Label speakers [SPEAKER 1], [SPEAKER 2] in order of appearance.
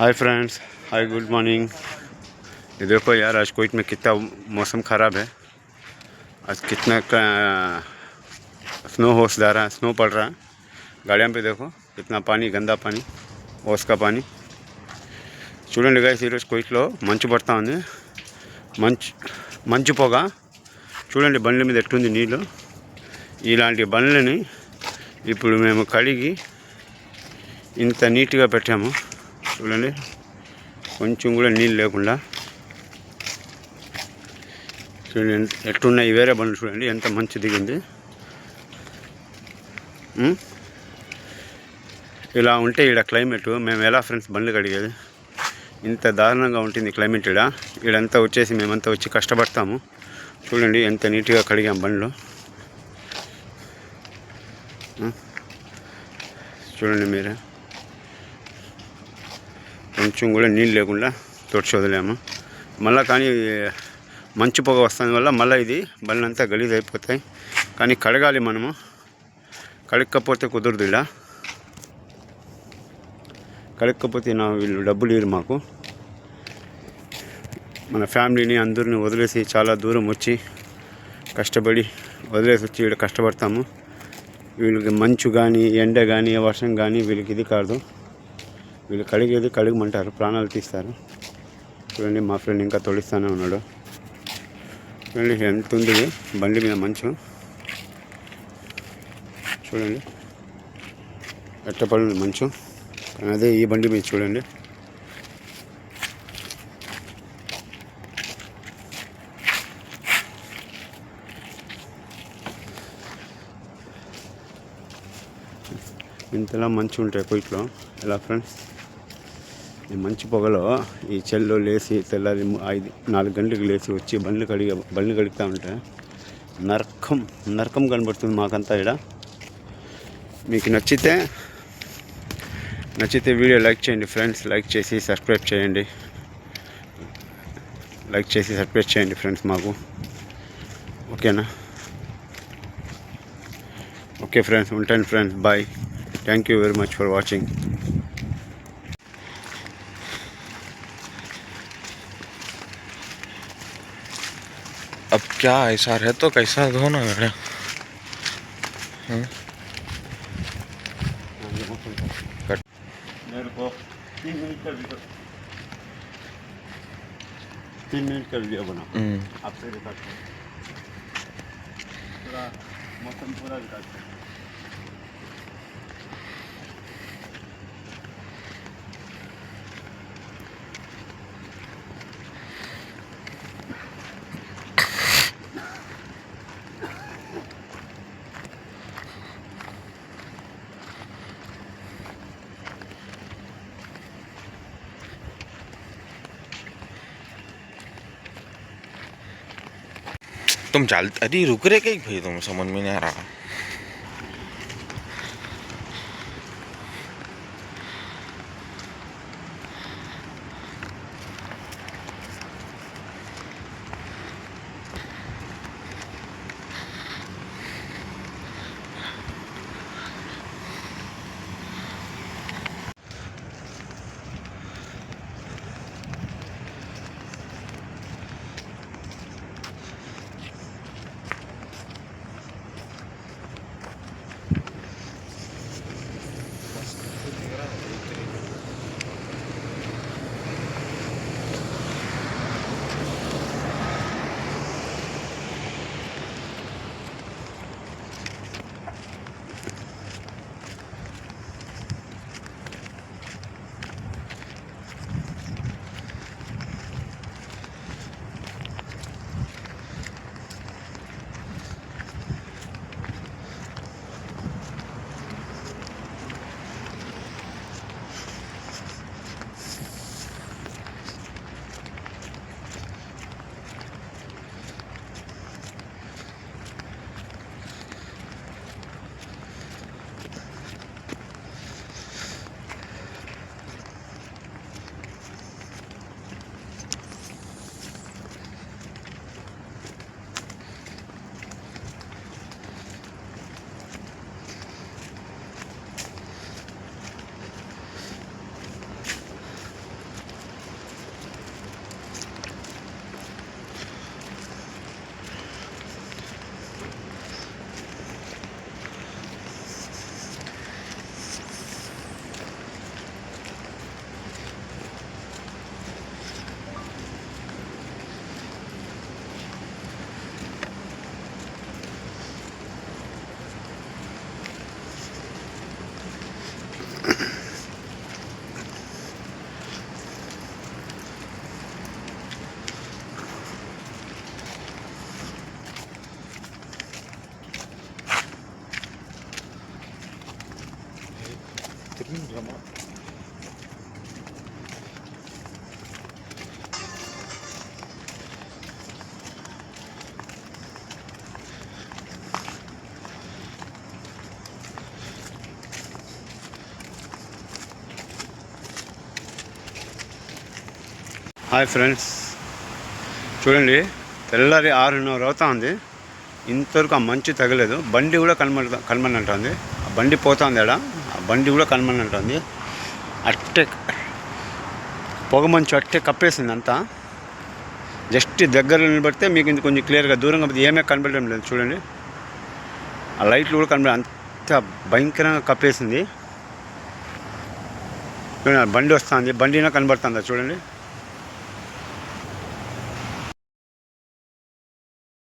[SPEAKER 1] hi friends hi good morning ये देखो यार आज कोइट में कितना मौसम ख़राब है आज कितना का स्नो होश जा रहा है स्नो पड़ रहा है गाड़ियाँ पे देखो कितना पानी गंदा पानी ఓస్ का पानी చూడండి గైస్ ఈరోజు కోయిట్లో మంచు పడతా ఉంది మంచు మంచు పొగ చూడండి బండ్ల మీద ఎట్టుంది నీళ్ళు ఇలాంటి బండ్లని ఇప్పుడు మేము కడిగి ఇంత నీట్గా పెట్టాము చూడండి. కొంచెం కూడా నీళ్ళు లేకుండా. చూడండి ఎట్లున్నాయి వేరే బండ్లు చూడండి ఎంత మంచి దిగింది. ఇలా ఉంటే ఇక్కడ క్లైమేట్ మేము ఎలా ఫ్రెండ్స్ బండ్లు కడిగేది? ఇంత దారుణంగా ఉంటుంది క్లైమేట్ ఇక్కడ ఇడంతా వచ్చేసి మేమంతా వచ్చి కష్టపడతాము. చూడండి ఎంత నీట్గా కడిగాం బండ్లు. చూడండి మీరే. కొంచెం కూడా నీళ్ళు లేకుండా తుడిచి వదిలేము. మళ్ళీ కానీ మంచు పొగ వస్తుంది వల్ల మళ్ళీ ఇది బళ్ళంతా గలీజ్ అయిపోతాయి. కానీ కడగాలి మనము. కడగకపోతే కుదరదు ఇలా. కడగకపోతే నా వీళ్ళు డబ్బులు ఇవ్వరు మాకు. మన ఫ్యామిలీని అందరిని వదిలేసి చాలా దూరం వచ్చి కష్టపడి వదిలేసి వచ్చి ఇక్కడ కష్టపడతాము. వీళ్ళకి మంచు కానీ ఎండ కానీ వర్షం కానీ వీళ్ళకి ఇది కాదు. వీళ్ళు కడిగేది కడిగమంటారు. ప్రాణాలు తీస్తారు. చూడండి మా ఫ్రెండ్ ఇంకా తొలిస్తానే ఉన్నాడు. చూడండి ఎంత ఉంది బండి మీద మంచు. చూడండి ఎట్టపడి మంచం? కానీ అదే ఈ బండి మీద చూడండి. ఇంతలా మంచి ఉంటాయి కొయిట్లో ఎలా ఫ్రెండ్స్? ఈ మంచి పొగలో ఈ చెల్లో లేచి తెల్లారి ఐదు నాలుగు గంటలకు లేచి వచ్చి బండ్లు కడిగి బండ్లు కడుగుతూ ఉంటే నరకం నరకం కనబడుతుంది మాకంతా ఇక్కడ. మీకు నచ్చితే నచ్చితే వీడియో లైక్ చేయండి ఫ్రెండ్స్. లైక్ చేసి సబ్స్క్రైబ్ చేయండి. లైక్ చేసి సబ్స్క్రైబ్ చేయండి ఫ్రెండ్స్ మాకు. ఓకేనా? ఓకే ఫ్రెండ్స్ ఉంటాను friends. Bye. Thank you very much for watching
[SPEAKER 2] अब क्या ऐसा है तो कैसा धो ना
[SPEAKER 1] मेरे तीन मिनट कर दिया। बना।
[SPEAKER 2] हम्म।
[SPEAKER 1] आपसे रिकॉर्ड मौसम पूरा रिकॉर्ड
[SPEAKER 2] तुम चल अरे रुक रहे कहीं भाई तुम समझ में नहीं आ रहा
[SPEAKER 1] హాయ్ ఫ్రెండ్స్. చూడండి తెల్లారి ఆరున్నర అవుతా ఉంది ఇంతవరకు ఆ మంచు తగలేదు. బండి కూడా కనబడ కనబడి ఆ బండి పోతుంది ఆడ. ఆ బండి కూడా కనబడి అట్టే పొగ మంచు అట్టే కప్పేసింది అంతా. జస్ట్ దగ్గర నిలబడితే మీకు ఇంత కొంచెం క్లియర్గా దూరంగా ఏమీ కనబడడం లేదు. చూడండి. ఆ లైట్లు కూడా కనబడి అంత భయంకరంగా కప్పేసింది. ఆ బండి వస్తుంది. బండినా కనబడుతుందా చూడండి.